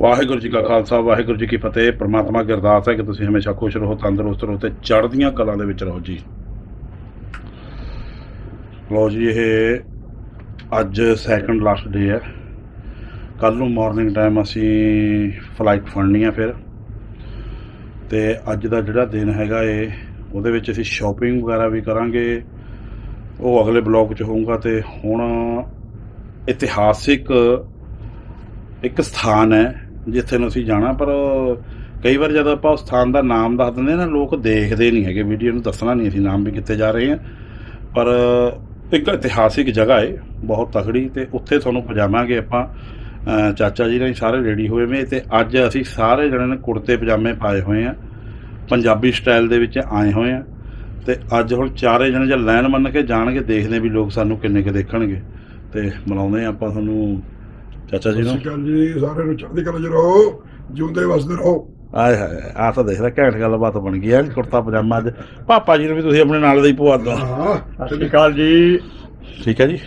ਵਾਹਿਗੁਰੂ ਜੀ ਕਾ ਖਾਲਸਾ, ਵਾਹਿਗੁਰੂ ਜੀ ਕੀ ਫਤਿਹ। ਪ੍ਰਮਾਤਮਾ ਕੀ ਅਰਦਾਸ ਹੈ ਕਿ ਤੁਸੀਂ ਹਮੇਸ਼ਾ ਖੁਸ਼ ਰਹੋ, ਤੰਦਰੁਸਤ ਰਹੋ ਤੇ ਚੜ੍ਹਦੀਆਂ ਕਲਾਂ ਦੇ ਵਿੱਚ ਰਹੋ ਜੀ। ਲੋ ਜੀ, ਇਹ ਅੱਜ ਸੈਕੰਡ ਲਾਸਟ ਡੇ ਹੈ। ਕੱਲ ਨੂੰ ਮਾਰਨਿੰਗ ਟਾਈਮ ਅਸੀਂ ਫਲਾਈਟ ਫੜਨੀ ਆ ਫਿਰ। ਤੇ ਅੱਜ ਦਾ ਜਿਹੜਾ ਦਿਨ ਹੈਗਾ ਏ, ਉਹਦੇ ਵਿੱਚ ਅਸੀਂ ਸ਼ਾਪਿੰਗ ਵਗੈਰਾ ਵੀ ਕਰਾਂਗੇ। ਉਹ ਅਗਲੇ ਬਲੌਗ 'ਚ ਹੋਊਗਾ ਤੇ ਹੁਣ ਇਤਿਹਾਸਿਕ ਇੱਕ ਸਥਾਨ ਹੈ। ਜਿੱਥੇ ਨੂੰ ਅਸੀਂ ਜਾਣਾ, ਪਰ ਕਈ ਵਾਰ ਜਦੋਂ ਆਪਾਂ ਉਸ ਸਥਾਨ ਦਾ ਨਾਮ ਦੱਸ ਦਿੰਦੇ ਨਾ, ਲੋਕ ਦੇਖਦੇ ਨਹੀਂ ਹੈਗੇ ਵੀਡੀਓ ਨੂੰ ਦੱਸਣਾ ਨਹੀਂ ਅਸੀਂ ਨਾਮ ਵੀ ਕਿੱਥੇ ਜਾ ਰਹੇ ਹਾਂ। ਪਰ ਇੱਕ ਇਤਿਹਾਸਿਕ ਜਗ੍ਹਾ ਹੈ ਬਹੁਤ ਤਕੜੀ, ਤੇ ਉੱਥੇ ਤੁਹਾਨੂੰ ਪਜਾਵਾਂਗੇ ਆਪਾਂ। ਚਾਚਾ ਜੀ ਨੇ ਸਾਰੇ ਰੈਡੀ ਹੋਏ ਵੇ ਤੇ ਅੱਜ ਅਸੀਂ ਸਾਰੇ ਜਣੇ ਨੇ ਕੁੜਤੇ ਪਜਾਮੇ ਪਾਏ ਹੋਏ ਆ। ਪੰਜਾਬੀ ਸਟਾਈਲ ਦੇ ਵਿੱਚ ਆਏ ਹੋਏ ਆ। ਤੇ ਅੱਜ ਹੁਣ ਚਾਰੇ ਜਣੇ ਜੇ ਲਾਈਨ ਮੰਨ ਕੇ ਜਾਣਗੇ, ਦੇਖਦੇ ਵੀ ਲੋਕ ਸਾਨੂੰ ਕਿੰਨੇ ਕੁ ਦੇਖਣਗੇ। ਤੇ ਮਿਲਾਉਂਦੇ ਆ ਆਪਾਂ ਤੁਹਾਨੂੰ ਚਾਚਾ ਜੀ ਸਤਿ ਨੂੰ? ਸ਼੍ਰੀ ਅਕਾਲ ਜੀ ਸਾਰਿਆਂ ਨੂੰ ਚੜ੍ਹਦੀ ਕਲਾ ਚ ਰਹੋ ਜਿਉਂਦੇ ਵਸਦੇ ਰਹੋ। ਆਏ ਹਾਏ ਆ ਤਾਂ ਦੇਖ ਲੈ ਘੈਂਟ ਗੱਲਬਾਤ ਬਣ ਗਈ ਐ ਕੁੜਤਾ ਪਜਾਮਾ ਅੱਜ। ਪਾਪਾ ਜੀ ਨੂੰ ਵੀ ਤੁਸੀਂ ਆਪਣੇ ਨਾਲ ਦਾ ਹੀ ਪਵਾ ਦਿਓ। ਹਾਂ ਸਤਿ ਸ਼੍ਰੀ ਅਕਾਲ ਜੀ। ਠੀਕ ਹੈ ਜੀ?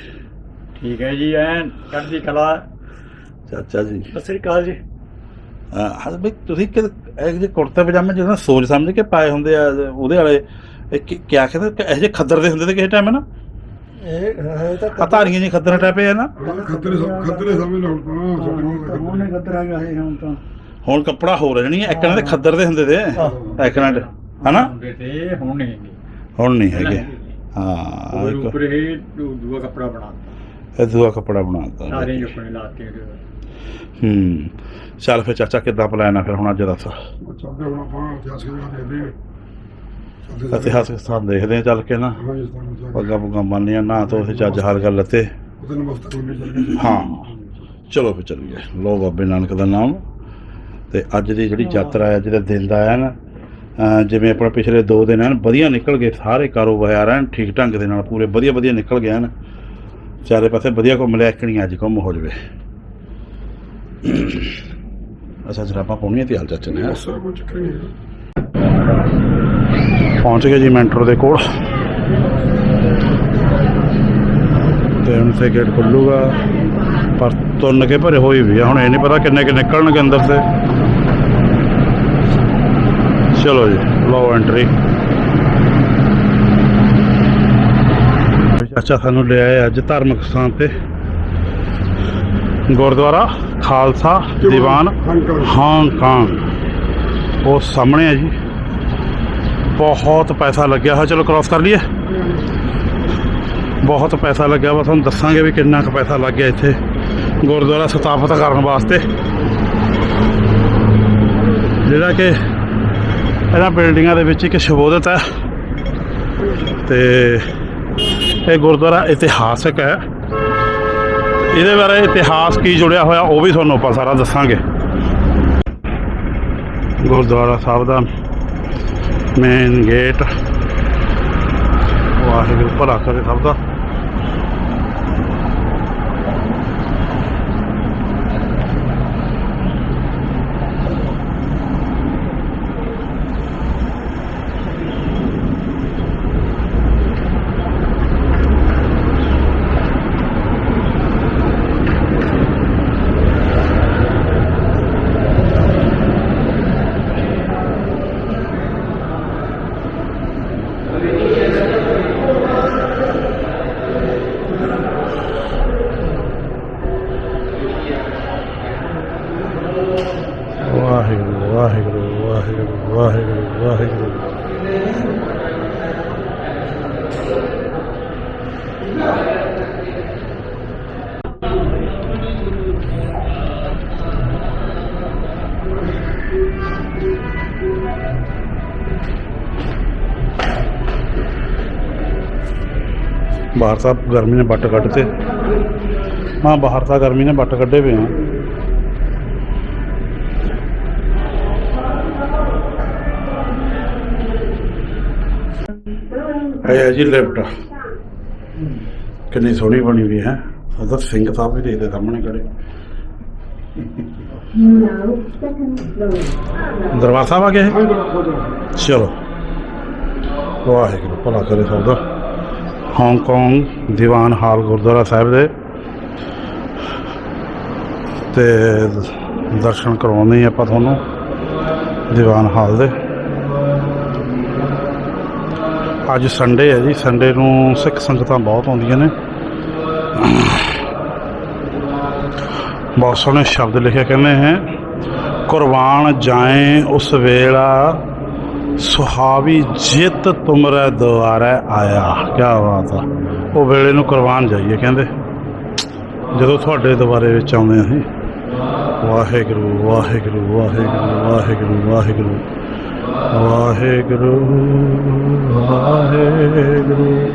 ਠੀਕ ਹੈ ਜੀ ਐਨ ਚੜ੍ਹਦੀ ਕਲਾ। ਚਾਚਾ ਜੀ। ਸਤਿ ਸ਼੍ਰੀ ਅਕਾਲ ਜੀ। ਹਾਂ ਬਈ ਤੁਸੀਂ ਕਿ ਇਹ ਜਿਹੇ ਕੁੜਤੇ ਪਜਾਮੇ ਜਿਹੜਾ ਸੋਚ ਸਮਝ ਕੇ ਪਾਏ ਹੁੰਦੇ ਆ ਉਹਦੇ ਵਾਲੇ ਇਹ ਕੀ ਕਿਆ ਕਹਿੰਦੇ ਇਹ ਜਿਹੇ ਖੱਦਰ ਦੇ ਹੁੰਦੇ ਤੇ ਕਿਸੇ ਟਾਈਮ ਨਾ? ਇਹ ਹੈ ਤਾਂ ਧਾਰੀਆਂ ਜੀ ਖੱਦਰ ਟਾਪੇ ਆ ਨਾ। ਖਤਰੇ ਸਮ- ਖਤਰੇ ਸਮਝ ਲਓ ਉਹਨੇ ਗੱਦਰਾ ਗਏ ਹੁਣ ਤਾਂ। ਹੁਣ ਕੱਪੜਾ ਹੋ ਰਿਹਾ ਨਹੀਂ ਇੱਕ ਨਾਲ ਦੇ ਖੱਦਰ ਦੇ ਹੁੰਦੇ ਤੇ ਇੱਕ ਨਾਲ ਹਨਾ? ਤੇ ਹੁਣ ਨਹੀਂ ਹੁਣ ਨਹੀਂ ਹੈਗੇ। ਉਹ ਹਾਂ ਉੱਪਰ ਇਹ ਦੂ- ਦੂਆ ਕੱਪੜਾ ਬਣਾਤਾ ਇਹ ਦੂਆ ਕੱਪੜਾ ਬਣਾਤਾ ਸਾਰੇ ਜੁਪਣੇ ਲਾਤੇ ਹੂੰ ਚੱਲ ਫਿਰ ਚਾਚਾ ਕਿੱਦਾਂ ਪਲਾਨ ਆ ਫਿਰ ਹੁਣ ਅੱਜ ਦੱਸ ਚੱਲਦੇ ਹੁਣ ਆਪਾਂ ਹਾਂ ਚੱਲਦੇ ਚੱਲਦੇ ਇਤਿਹਾਸਿਕ ਸਥਾਨ ਦੇਖਦੇ ਆ ਚੱਲ ਕੇ ਨਾ। ਪੱਗਾਂ ਪੁੱਗਾਂ ਬੰਨੀਆਂ ਨਾ ਤੋਂ ਅਸੀਂ ਚੱਜ ਹਾਰ ਗੱਲ ਲੱਤੇ। ਹਾਂ। ਚਲੋ ਫਿਰ ਚੱਲੀਏ। ਲੋ ਬਾਬੇ ਨਾਨਕ ਦਾ ਨਾਮ। ਤੇ ਅੱਜ ਦੀ ਜਿਹੜੀ ਯਾਤਰਾ ਹੈ ਜਿਹੜਾ ਦਿਨ ਦਾ ਹੈ ਨਾ ਜਿਵੇਂ ਆਪਣਾ ਪਿਛਲੇ 2 ਦਿਨ ਹਨ ਵਧੀਆ ਨਿਕਲ ਗਏ ਸਾਰੇ ਕਾਰੋਬਾਰ ਹਨ ਠੀਕ ਢੰਗ ਦੇ ਨਾਲ ਪੂਰੇ ਵਧੀਆ ਵਧੀਆ ਨਿਕਲ ਗਏ ਹਨ ਚਾਰੇ ਪਾਸੇ ਵਧੀਆ ਘੁੰਮ ਲਿਆ ਇੱਕਣੀ ਅੱਜ ਘੁੰਮ ਹੋ ਜਵੇ। ਅੱਛਾ ਜਰਾਬਾਂ ਪਾਉਣੀਆਂ ਤੇ ਹਾਲ ਚਾਚੇ ਨੇ। ਚੱਕਰ ਨਹੀਂ ਹੈ। ਪਹੁੰਚ ਗਏ ਜੀ ਮੈਂਟਰ ਦੇ ਕੋਲ। ਤੇ ਹੁਣ ਸੇ ਗੇਟ ਖੁੱਲੂਗਾ। ਪਰ ਤੁੰਨ ਕੇ ਭਰੇ ਹੋਈ ਵੀ ਆ ਹੁਣ ਇਹ ਨਹੀਂ ਪਤਾ ਕਿੰਨੇ ਕਿ ਨਿਕਲਣਗੇ ਅੰਦਰ ਤੇ। ਚਲੋ ਜੀ ਲਓ ਐਂਟਰੀ ਚਾਚਾ ਸਾਨੂੰ ਲੈ ਆਏ ਅੱਜ ਧਾਰਮਿਕ ਸਥਾਨ ਤੇ। ਗੁਰਦੁਆਰਾ ਖਾਲਸਾ ਦੀਵਾਨ। ਹਾਂਗਕਾਂਗ ਉਹ ਸਾਹਮਣੇ ਹੈ ਜੀ। ਬਹੁਤ ਪੈਸਾ ਲੱਗਿਆ ਹੋਇਆ। ਚਲੋ ਕ੍ਰਾਸ ਕਰ ਲਈਏ। ਬਹੁਤ ਪੈਸਾ ਲੱਗਿਆ ਵਾ ਤੁਹਾਨੂੰ ਦੱਸਾਂਗੇ ਵੀ ਕਿੰਨਾ ਕੁ ਪੈਸਾ ਲੱਗ ਗਿਆ ਇੱਥੇ ਗੁਰਦੁਆਰਾ ਸਥਾਪਿਤ ਕਰਨ ਵਾਸਤੇ। ਜਿਹੜਾ ਕਿ ਇਹਨਾਂ ਬਿਲਡਿੰਗਾਂ ਦੇ ਵਿੱਚ ਇੱਕ ਸ਼ਬੋਧਤ ਹੈ। ਤੇ ਇਹ ਗੁਰਦੁਆਰਾ ਇਤਿਹਾਸਕ ਹੈ। ਇਹਦੇ ਬਾਰੇ ਇਤਿਹਾਸ ਕੀ ਜੁੜਿਆ ਹੋਇਆ ਉਹ ਵੀ ਤੁਹਾਨੂੰ ਆਪਾਂ ਸਾਰਾ ਦੱਸਾਂਗੇ। ਗੁਰਦੁਆਰਾ ਸਾਹਿਬ ਦਾ ਮੇਨ ਗੇਟ ਵਾਹਿਗੁਰੂ ਭਲਾ ਕਰੇ ਸਭ ਦਾ। ਬਾਹਰ ਸਾਹਿਬ ਗਰਮੀ ਨੇ ਵੱਟ ਕੱਢਤੇ। ਹਾਂ ਬਾਹਰ ਤਾਂ ਗਰਮੀ ਨੇ ਵੱਟ ਕੱਢੇ ਪਏ ਆ। ਹੈ ਜੀ ਲਿਫਟ। ਕਿੰਨੀ ਸੋਹਣੀ ਬਣੀ ਹੋਈ ਹੈ। ਉਧਰ ਸਿੰਘ ਸਾਹਿਬ ਵੀ ਦੇਖਦੇ ਸਾਹਮਣੇ ਖੜੇ। Now, ਦਰਬਾਰ ਸਾਹਿਬ ਆ ਗਏ ਚਲੋ। ਵਾਹਿਗੁਰੂ ਭਲਾ ਕਰੇ ਸਭ ਦਾ। ਹਾਂਗਕਾਂਗ ਦੀਵਾਨ ਹਾਲ ਗੁਰਦੁਆਰਾ ਸਾਹਿਬ ਦੇ। ਤੇ ਦਰਸ਼ਨ ਕਰਵਾਉਂਦੇ ਆਪਾਂ ਤੁਹਾਨੂੰ ਦੀਵਾਨ ਹਾਲ ਦੇ। ਅੱਜ ਸੰਡੇ ਹੈ ਜੀ ਸੰਡੇ ਨੂੰ ਸਿੱਖ ਸੰਗਤਾਂ ਬਹੁਤ ਆਉਂਦੀਆਂ ਨੇ। ਬਹੁਤ ਸੋਹਣੇ ਸ਼ਬਦ ਲਿਖੇ ਕਹਿੰਦੇ ਹੈ, ਕੁਰਬਾਨ ਜਾਏ ਉਸ ਵੇਲਾ ਸੁਹਾਵੀ ਜਿੱਤ ਤੁਮਰੇ ਦੁਆਰੇ ਆਇਆ। ਕੀ ਬਾਤ ਆ। ਉਹ ਵੇਲੇ ਨੂੰ ਕੁਰਬਾਨ ਜਾਈਏ, ਕਹਿੰਦੇ। ਜਦੋਂ ਤੁਹਾਡੇ ਦੁਆਰੇ ਵਿੱਚ ਆਉਂਦੇ ਅਸੀਂ, ਵਾਹਿਗੁਰੂ ਵਾਹਿਗੁਰੂ ਵਾਹਿਗੁਰੂ ਵਾਹਿਗੁਰੂ ਵਾਹਿਗੁਰੂ ਵਾਹਿਗੁਰੂ ਵਾਹਿਗੁਰੂ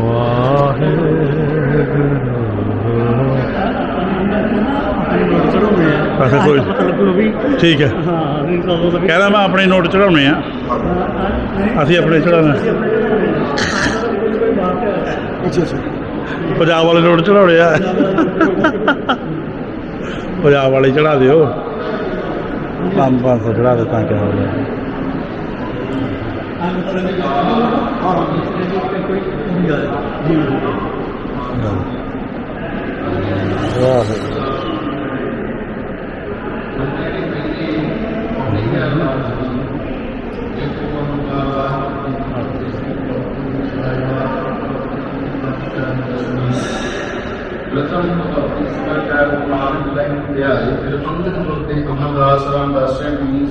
ਵਾਹਿਗੁਰੂ। ਚੜਾਉਣੇ ਅੱਛਾ, ਕੋਈ- ਠੀਕ ਹੈ। ਹਾਂ ਨਹੀਂ ਤਾਂ ਉਹ ਵੀ ਕਹਿੰਦਾ ਮੈਂ ਆਪਣੇ ਨੋਟ ਚੜਾਉਣੇ ਆ। ਅਸੀਂ ਆਪਣੇ ਚੜਾਉਣੇ ਅੱਛਾ ਅੱਛਾ। ਪੰਜਾਬ ਵਾਲੇ ਨੋਟ ਚੜਾਉਣੇ ਆ। ਪੰਜਾਬ ਵਾਲੇ ਚੜਾ ਦਿਓ। ਪੰਜ ਪੰਜ ਸੌ ਚੜਾ ਦੇ ਤਾਂ ਕਿਆ ਹੋ ਗਿਆ। ਵਾਹਿਗੁਰੂ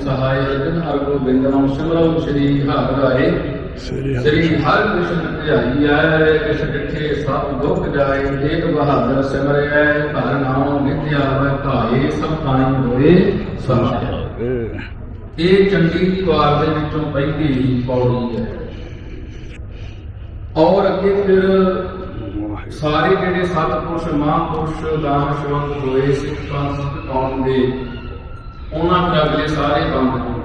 సహాయ హరగోవిందనం శమరం శ్రీ హారాయే ਸ੍ਰੀ ਹਰਿ ਕ੍ਰਿਸ਼ਨ ਧਿਆਈ ਆਏ ਕਿਸ ਕਿਠੇ ਸਭ ਦੁਖ ਜਾਏ ਏਕ ਬਹਾਦਰ ਸਿਮਰਿਐ ਹਰ ਨਾਮ ਨਿਤਿਆ ਵੈ ਧਾਏ ਸਭ ਤਾਈ ਹੋਏ ਸਮਾਏ ਇਹ ਚੰਡੀ ਦੀ ਵਾਰ ਦੇ ਵਿੱਚੋਂ ਪਹਿਲੀ ਪੌੜੀ ਹੈ। ਔਰ ਅੱਗੇ ਫਿਰ ਸਾਰੇ ਜਿਹੜੇ ਸਤਪੁਰਸ਼ ਮਹਾਂਪੁਰਸ਼ ਦਾਨਸ਼ਵੰਤ ਹੋਏ ਸਿੱਖ ਸਿੱਖ ਕੌਮ ਦੇ ਉਹਨਾਂ ਫਿਰ ਅਗਲੇ ਸਾਰੇ ਬੰਦ ਹੋ ਗਏ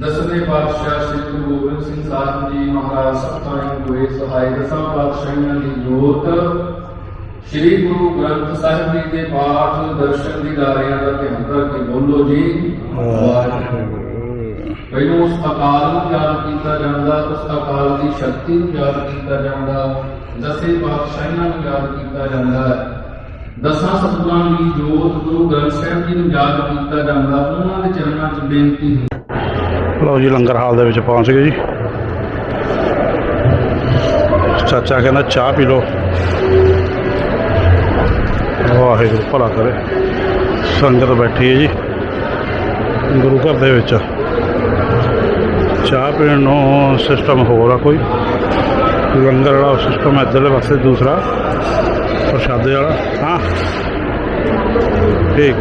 ਦਸਵੇਂ ਪਾਤਸ਼ਾਹ ਸ੍ਰੀ ਗੁਰੂ ਗੋਬਿੰਦ ਸਿੰਘ ਸਾਹਿਬ ਜੀ ਮਹਾਰਾਜ ਸਤਾਈ ਹੋਏ ਸਹਾਈ ਦਸਾਂ ਪਾਤਸ਼ਾਹਾਂ ਦੀ ਜੋਤ। ਸ੍ਰੀ ਗੁਰੂ ਗ੍ਰੰਥ ਸਾਹਿਬ ਜੀ ਦੇ ਪਾਠ, ਦਰਸ਼ਨ ਦੀਦਾਰਿਆਂ ਦਾ ਧਿਆਨ ਕਰਕੇ ਬੋਲੋ ਜੀ। ਪਹਿਲੋਂ ਉਸ ਅਕਾਲ ਨੂੰ ਯਾਦ ਕੀਤਾ ਜਾਂਦਾ, ਉਸ ਅਕਾਲ ਦੀ ਸ਼ਕਤੀ ਨੂੰ ਯਾਦ ਕੀਤਾ ਜਾਂਦਾ, ਦਸੇ ਪਾਤਸ਼ਾਹਾਂ ਨੂੰ ਯਾਦ ਕੀਤਾ ਜਾਂਦਾ। ਦਸਾਂ ਸਤਿਗੁਰਾਂ ਦੀ ਜੋਤ ਗੁਰੂ ਗ੍ਰੰਥ ਸਾਹਿਬ ਜੀ ਨੂੰ ਯਾਦ ਕੀਤਾ ਜਾਂਦਾ। ਉਹਨਾਂ ਦੇ ਚਰਨਾਂ 'ਚ ਬੇਨਤੀ ਲਓ ਜੀ, ਲੰਗਰ ਹਾਲ ਦੇ ਵਿੱਚ ਪਹੁੰਚ ਗਏ ਜੀ। ਚਾਚਾ ਕਹਿੰਦਾ ਚਾਹ ਪੀ ਲਓ। ਵਾਹਿਗੁਰੂ, ਭਲਾ ਕਰੇ। ਸੰਗਤ ਬੈਠੀ ਹੈ ਜੀ, ਗੁਰੂ ਘਰ ਦੇ ਵਿੱਚ। ਚਾਹ ਪੀਣ ਨੂੰ ਸਿਸਟਮ ਹੋਰ ਆ ਕੋਈ। ਲੰਗਰ ਵਾਲਾ ਸਿਸਟਮ ਇੱਧਰਲੇ ਪਾਸੇ ਦੂਸਰਾ। ਪ੍ਰਸ਼ਾਦੇ ਵਾਲਾ। ਹਾਂ। ਠੀਕ।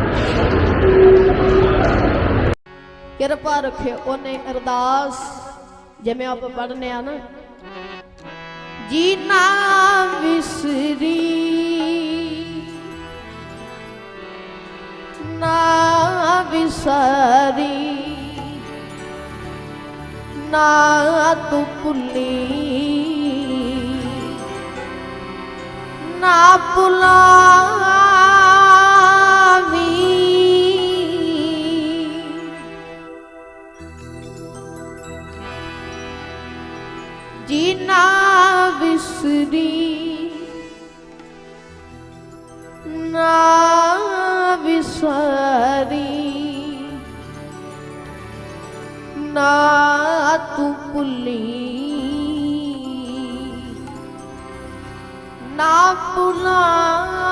ਕਿਰਪਾ ਰੱਖਿਓ, ਉਹਨੇ ਅਰਦਾਸ, ਜਿਵੇਂ ਆਪ ਪੜ੍ਹਨੇ ਆ ਨਾ। ਜੀ ਨਾ ਵਿਸਰੀ ਨਾ ਵਿਸਰੀ, ਨਾ ਤੂੰ ਭੁੱਲੀ, ਨਾ ਭੁਲਾ na visari na tupuli na punaa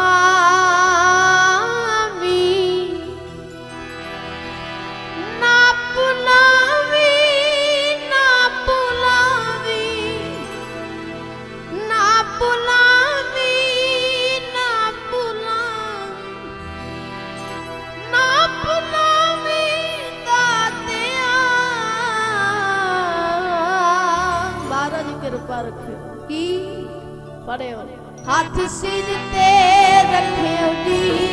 ਮਹਾਰਾਜ ਕੀ ਪੜਿਓ? ਹੱਥ ਸਿਰ ਤੇ ਰੱਖਿਓ ਜੀ।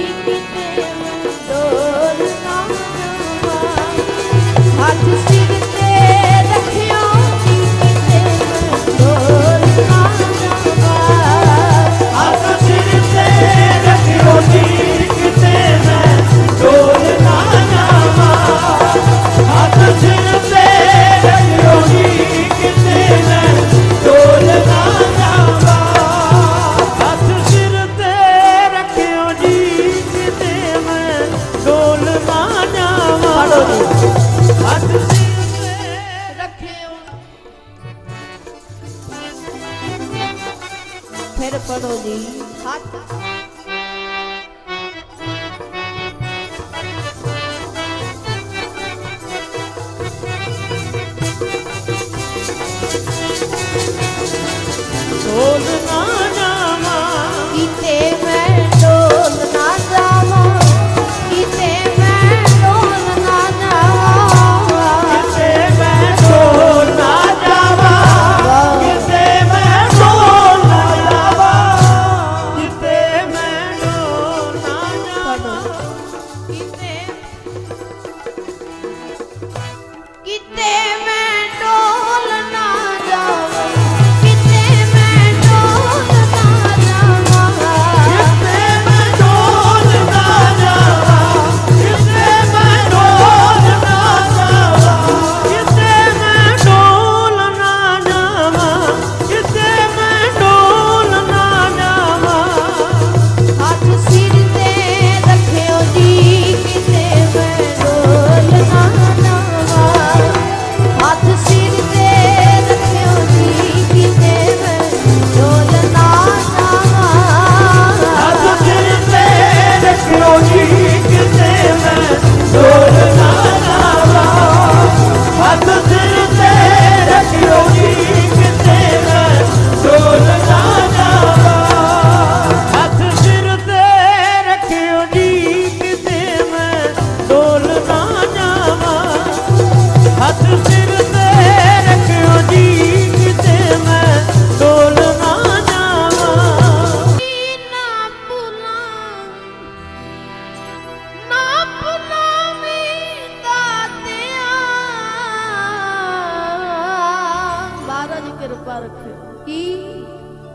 holding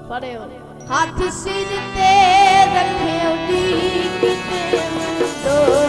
ਪੜਿਓ। ਹੱਥ ਸਿਰ ਤੇ ਰੱਖਿਓ ਦੀ ਕਿਤੇ ਦੋ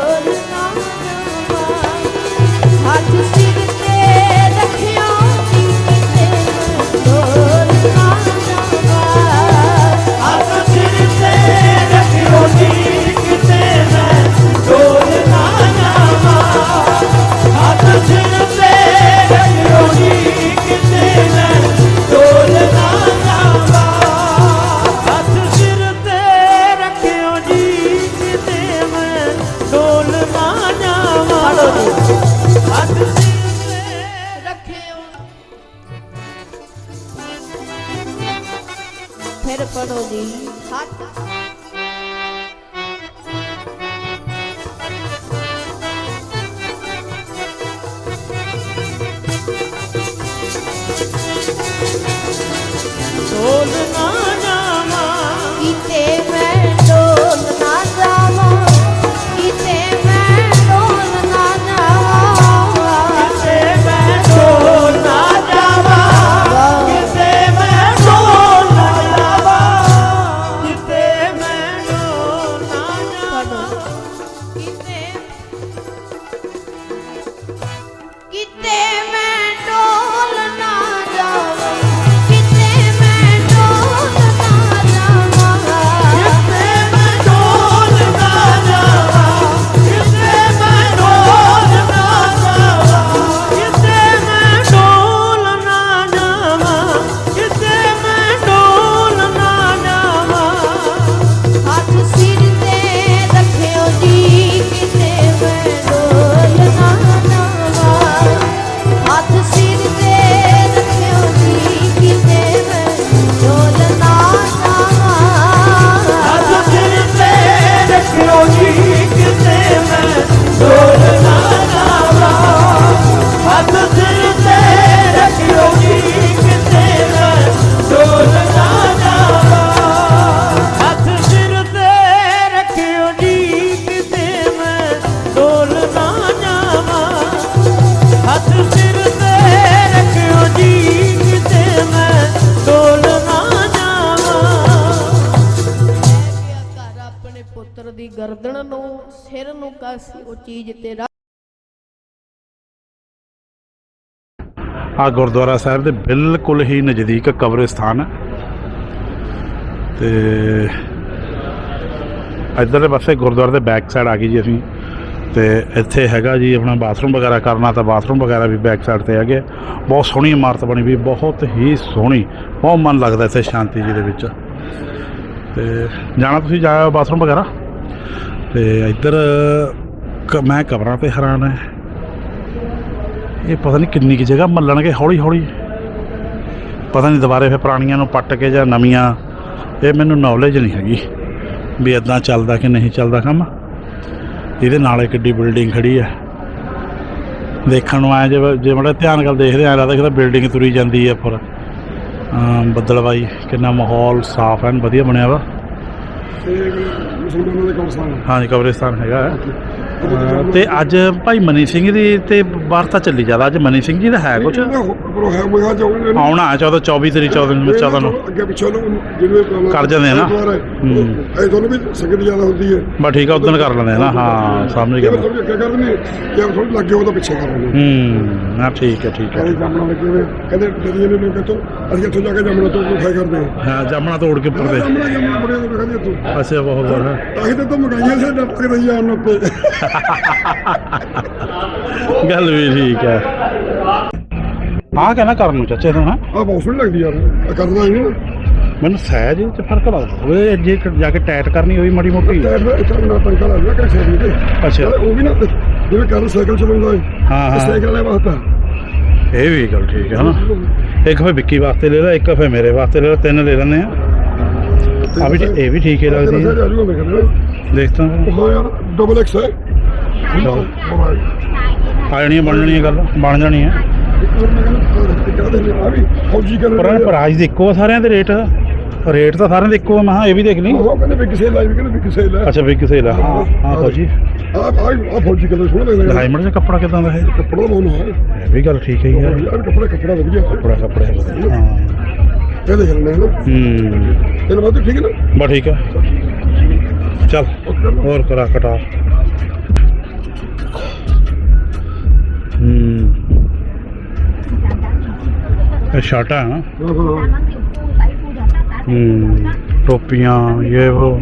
না ਸੀ ਆ ਗੁਰਦੁਆਰਾ ਸਾਹਿਬ ਦੇ ਬਿਲਕੁਲ ਹੀ ਨਜ਼ਦੀਕ ਕਬਰਿਸਤਾਨ। ਹੈ ਇੱਧਰ ਦੇ ਪਾਸੇ ਗੁਰਦੁਆਰੇ ਦੇ ਬੈਕ ਸਾਈਡ ਆ ਗਈ ਜੀ ਅਸੀਂ। ਤੇ ਇੱਥੇ ਹੈਗਾ ਜੀ ਆਪਣਾ ਬਾਥਰੂਮ ਵਗੈਰਾ ਕਰਨਾ ਤਾਂ ਬਾਥਰੂਮ ਵਗੈਰਾ ਵੀ ਬੈਕ ਸਾਈਡ ਤੇ ਹੈਗੇ ਬਹੁਤ ਸੋਹਣੀ ਇਮਾਰਤ ਬਣੀ ਵੀ, ਬਹੁਤ ਹੀ ਸੋਹਣੀ। ਬਹੁਤ ਮਨ ਲੱਗਦਾ ਇੱਥੇ ਸ਼ਾਂਤੀ ਜੀ ਦੇ ਵਿੱਚ। ਤੇ ਜਾਣਾ ਤੁਸੀਂ, ਜਾਇਆ ਬਾਥਰੂਮ ਵਗੈਰਾ? ਤੇ ਇੱਧਰ ਮੈਂ ਕਬਰਾਂ ਤੇ ਹੈਰਾਨ ਹੈ। ਇਹ ਪਤਾ ਨਹੀਂ ਕਿੰਨੀ ਕੀ ਜਗ੍ਹਾ ਮੱਲਣਗੇ ਹੌਲੀ ਹੌਲੀ ਪਤਾ ਨਹੀਂ ਦੁਬਾਰੇ ਫਿਰ ਪੁਰਾਣੀਆਂ ਨੂੰ ਪੱਟ ਕੇ ਜਾਂ ਨਵੀਆਂ। ਇਹ ਮੈਨੂੰ ਨੌਲੇਜ ਨਹੀਂ ਹੈਗੀ ਵੀ ਇਦਾਂ ਚੱਲਦਾ ਕਿ ਨਹੀਂ ਚੱਲਦਾ ਕੰਮ। ਇਹਦੇ ਨਾਲ ਇੱਕ ਏਡੀ ਬਿਲਡਿੰਗ ਖੜੀ ਹੈ। ਦੇਖਣ ਨੂੰ ਆਇਆ ਜੇ ਜੇ ਬੜਾ ਧਿਆਨ ਨਾਲ ਦੇਖਦੇ ਆ ਲੱਗਦਾ ਕਿ ਬਿਲਡਿੰਗ ਤੁਰੀ ਜਾਂਦੀ ਹੈ ਉੱਪਰ। ਅਮ ਬੱਦਲਬਾਈ ਕਿੰਨਾ ਮਾਹੌਲ ਸਾਫ਼ ਐਨ ਵਧੀਆ ਬਣਿਆ ਵਾ। ਮੁਸਲਮਾਨਾਂ ਦੇ ਕਬਰਸਤਾਨ ਹਾਂਜੀ ਕਬਰਿਸਤਾਨ ਹੈਗਾ ਤੇ ਅੱਜ ਭਾਈ ਮਨੀ ਸਿੰਘ ਦੀ ਤੇ ਵਾਰਤਾ ਚੱਲੀ ਜ਼ਿਆਦਾ। ਅੱਜ ਮਨੀ ਸਿੰਘ ਜੀ ਦਾ ਹੈ ਕੁਝ ਉਹਨਾਂ ਆਉਣਾ ਹੈ 14 24 ਤਰੀਕ 14 ਨੂੰ 14 ਨੂੰ ਅੱਗੇ ਪਿੱਛੇ ਨੂੰ ਜਿਵੇਂ ਕਰ ਜਾਂਦੇ ਆ ਨਾ। ਇਹ ਤੁਹਾਨੂੰ ਵੀ ਸੰਗਤ ਜ਼ਿਆਦਾ ਹੁੰਦੀ ਹੈ। ਬਸ ਠੀਕ ਆ ਉਦੋਂ ਕਰ ਲੈਂਦੇ ਆ ਨਾ। ਹਾਂ ਅੱਗੇ ਕਰ ਦਿੰਦੇ ਜੇ ਥੋੜੀ ਲੱਗੇ ਉਹ ਤਾਂ ਪਿੱਛੇ ਕਰ। ਦਿੰਦੇ ਹੂੰ ਨਾ ਠੀਕ ਹੈ ਠੀਕ ਹੈ ਜਾਮਣਾ ਲੱਗੇ ਹੋਏ ਕਹਿੰਦੇ ਡਰੀਏ ਨੇ ਲੋਕ ਤੋਂ ਅਸੀਂ ਇੱਥੋਂ ਜਾ ਕੇ ਜਾਮਣਾ ਤੋਂ ਖਾਈ ਕਰਦੇ ਹਾਂ। ਜਾਮਣਾ ਤੋੜ ਕੇ ਉੱਪਰ ਦੇ। ਜਾਮਣਾ ਜਾਮਣਾ ਬੜੇ ਲੋਕ ਕਹਿੰਦੇ ਇੱਥੋਂ। ਅੱਛਾ ਬਹੁਤ ਬੜਾ ਤਾਂ ਹੀ ਤਾਂ ਤਾਂ ਮਗਾਈਆਂ ਸੇ ਡੱਟ ਕੇ ਰਹੀ ਜਾਣ ਉੱਤੇ। ਗੱਲ ਵੀ ਠੀਕ ਹੈ। ਆ ਕਹਿਣਾ ਕਰਨ ਨੂੰ ਚਾਚੇ ਤੂੰ ਹੈ? ਆ ਬਹੁਤ ਸੋਹਣੀ ਲੱਗਦੀ ਯਾਰ ਆ ਕਰਦਾ ਨਹੀਂ ਨਾ। ਮੈਨੂੰ ਸਹਿਜ ਚ ਫ਼ਰਕ ਲੱਗਦਾ ਓਏ ਜੇ ਜਾ ਕੇ ਟੈਟ ਕਰਨੀ ਹੋਈ ਮਾੜੀ ਮੋਟੀ। ਨਾ ਕਿ ਅੱਛਾ। ਉਹ ਵੀ ਨਾ ਜਿਵੇਂ ਕਰ ਸਾਈਕਲ ਚਲਾਉਂਦਾ ਹੈ ਹਾਂ, ਹਾਂ। ਸਾਈਕਲ ਵਾਲੇ ਵਾਸਤੇ। ਇਹ ਵੀ ਗੱਲ ਠੀਕ ਹੈ ਹਨਾ ਇੱਕ ਫੇ ਵਿੱਕੀ ਵਾਸਤੇ ਲੈ ਲੈ ਇੱਕ ਫੇ ਮੇਰੇ ਵਾਸਤੇ ਲੈ ਲੈ ਤਿੰਨ ਲੈ ਲੈਂਦੇ ਆ। ਆ ਵੀ ਇਹ ਵੀ ਠੀਕ ਹੀ ਲੱਗਦੀ ਹੈ। ਹੈ ਮੈਂ ਕਹਿੰਦਾ ਦੇਖਤਾ ਹਾਂ ਯਾਰ ਡਬਲ ਐਕਸ ਹੈ। ਚਲੋ। ਆ ਜਾਣੀ ਹੈ, ਬਣ ਜਾਣੀ ਹੈ ਗੱਲ ਬਣ ਜਾਣੀ ਹੈ ਵੀ ਫੌਜੀ ਕਰ ਪਰ ਪ੍ਰਾਈਸ ਇੱਕੋ ਆ ਸਾਰਿਆਂ ਦੇ ਰੇਟ ਰੇਟ ਤਾਂ ਸਾਰਿਆਂ ਦੇ ਇੱਕੋ ਆ ਮੈਂ ਕਿਹਾ ਇਹ ਵੀ ਦੇਖ ਲਈ। ਉਹ ਕਹਿੰਦੇ ਵੀ ਕਿਸੇ ਲਾਈਵ ਕਹਿੰਦੇ ਵੀ ਕਿਸੇ ਲੈ ਅੱਛਾ ਵੀ ਕਿਸੇ ਦਾ ਹਾਂ ਹਾਂ ਫੌਜੀ। ਆ ਆ ਫੌਜੀ ਕਲਰ ਸੋਹਣਾ ਲੱਗਦਾ ਡਾਇਮੰਡ ਦਾ ਕੱਪੜਾ ਕਿਦਾਂ ਦਾ ਹੈ? ਕੱਪੜਾ ਬਹੁਤ ਹੈ ਇਹ ਵੀ ਗੱਲ ਠੀਕ ਹੈ ਯਾਰ। ਯਾਰ ਕੱਪੜਾ ਕੱਪੜਾ ਵਧੀਆ। ਕੱਪੜਾ ਕੱਪੜਾ ਵਧੀਆ। ਹਾਂ। ਇਹ ਦੇਖ ਲੈਣੇ ਨਾ ਹੂੰ। ਤੈਨੂੰ ਬਾਤ ਠੀਕ ਹੈ ਨਾ? ਬਸ ਠੀਕ ਹੈ। ਚੱਲ ਹੋਰ ਕਰਾ ਕਟਾ। ਹੂੰ। ਇਹ ਸ਼ਾਟਾ ਹੈ ਨਾ? ਹਾਂ ਹਾਂ ਹੂੰ ਟੋਪੀਆਂ ਇਹ ਉਹ।